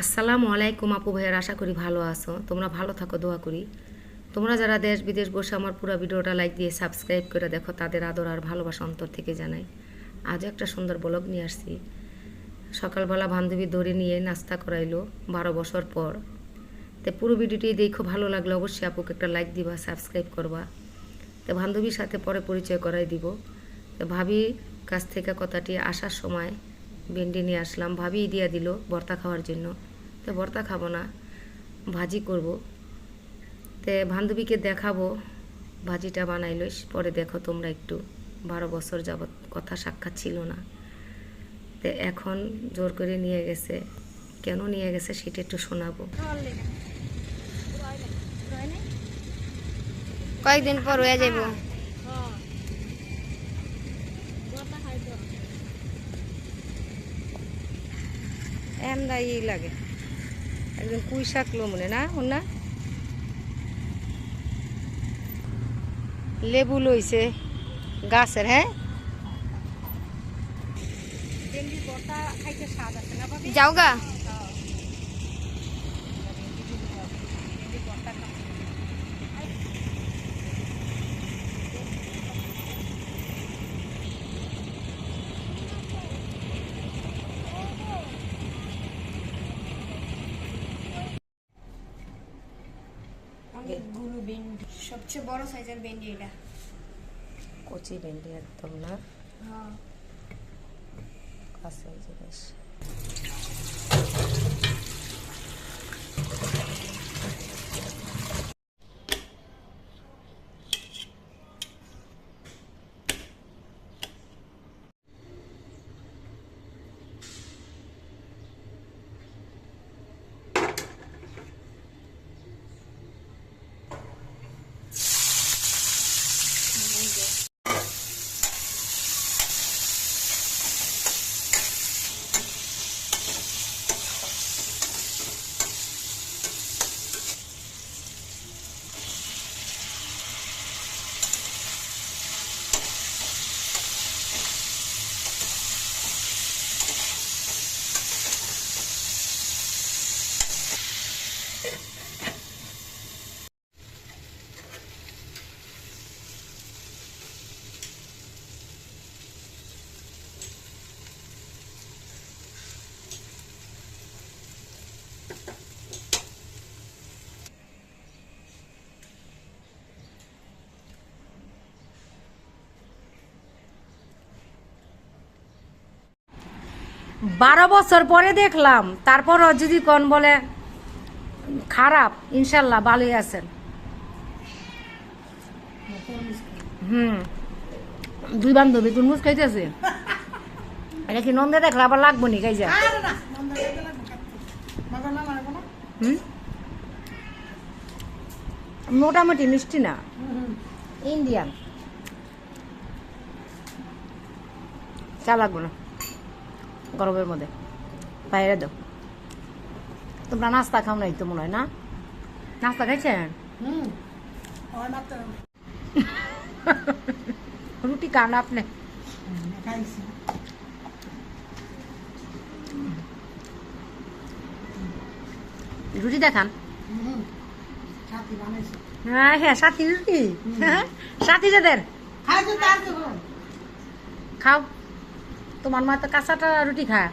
আসসালামু আলাইকুম আপু ভাইয়ের, আশা করি ভালো আছো। তোমরা ভালো থাকো, দোয়া করি। তোমরা যারা দেশ বিদেশ বসে আমার পুরো ভিডিওটা লাইক দিয়ে সাবস্ক্রাইব করে দেখো, তাদের আদর আর ভালোবাসা অন্তর থেকে জানাই। আজ একটা সুন্দর ব্লগ নিয়ে আসছি। সকালবেলা বান্ধবী দড়ি নিয়ে নাস্তা করাইলো বারো বছর পর। তো পুরো ভিডিওটি দেখো, ভালো লাগলে অবশ্যই আপুকে একটা লাইক দিবা, সাবস্ক্রাইব করবা। তো বান্ধবীর সাথে পরে পরিচয় করাই দিব। তো ভাবি কাছ থেকে কথাটি আসার সময় ভেন্ডি নিয়ে আসলাম, ভাবি দিয়ে দিল ভর্তা খাওয়ার জন্য। তো ভর্তা খাব না, ভাজি করব। তে বান্ধবীকে দেখাবো, ভাজিটা বানাইলো পরে দেখো তোমরা একটু। বারো বছর যাবৎ কথা সাক্ষাৎ ছিল না। তো এখন জোর করে নিয়ে গেছে। কেন নিয়ে গেছে সেটা একটু শোনাবো। কয়েকদিন পর হয়ে যাইব। এমদা ই লাগে। একদম পুঁই শাক লো মনে না ওর না লেবু লইছে গাছের হ্যাঁ? যাও গা সবচেয়ে বড় সাইজের ভেন্ডি এটা। কচি ভেন্ডি একদম না? কাছে এই বেশ বারো বছর পরে দেখলাম তারপর যদি কোন বলে খারাপ ইনশাল্লাহ ভালোই আছেন। হুম। দুই বান্ধবী তুরমুজ খাইতেছে? এটা কি নন্দে দেখলে আবার লাগবো নি হুম? মোটামুটি মিষ্টি না? ইন্ডিয়ান। চা লাগবো না। গরমের মধ্যে। বাইরে দাও। তোমরা নাস্তা খাও নাই তো মনে হয় না? নাস্তা খাইছেন? রুটি। খান আপনি। রুটি দেখান। হ্যাঁ হ্যাঁ সাথী রুটি। সাথী যাদের। খাও। তোমার মা তো কাঁচাটা রুটি খায়।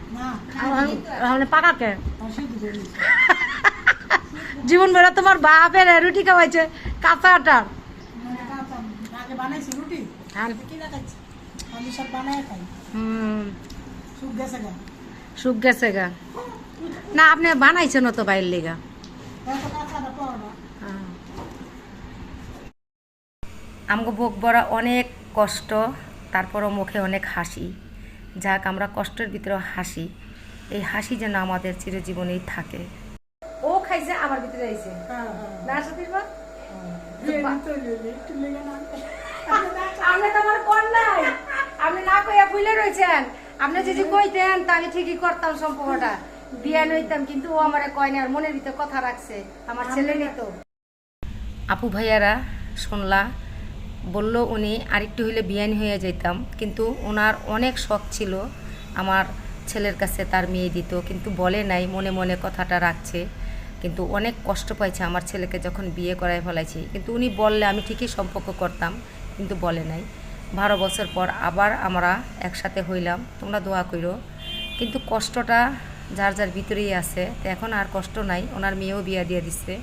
তাহলে পাকাকে? জীবন বেড়া তোমার বাপের রুটি খাওয়াইছে কাঁচাটা। হ্যাঁ। হুম। সুখ গেছে গা। না আপনি বানাইছেন তো বাইরের লেগা। হ্যাঁ। আমগো বুক বড়া অনেক কষ্ট তারপরও মুখে অনেক হাসি। যাক আমরা কষ্টের ভিতরে হাসি। এই হাসি যেন আমাদের চিরজীবনেই থাকে। ও খাইছে আমার ভিতরে আইছে। না সতীশ বা আপনি তো আমার আপনি না কইয়া ভুলে রয়েছেন আপনি যদি কইতেন তাহলে ঠিকই করতাম সম্পর্কটা। বিয়া নইতাম কিন্তু ও আমারে কয় না আর মনের ভিতরে কথা রাখছে। আমার ছেলে নিত আপু ভাইয়ারা শুনলা? বলল উনি, আরেকটু হইলে বিয়ানি হয়ে যেতাম কিন্তু ওনার অনেক শখ ছিল আমার ছেলের কাছে তার মেয়ে দিত। কিন্তু বলে নাই, মনে মনে কথাটা রাখছে। কিন্তু অনেক কষ্ট পাইছে আমার ছেলেকে যখন বিয়ে করায় ফেলাইছি। কিন্তু উনি বললে, আমি ঠিকই সম্পর্ক করতাম। কিন্তু বলে নাই। বারো বছর পর আবার আমরা একসাথে হইলাম। তোমরা দোয়া করো কিন্তু কষ্টটা যার যার ভিতরেই আছে। তো এখন আর কষ্ট নাই। ওনার মেয়েও বিয়ে দিয়ে দিচ্ছে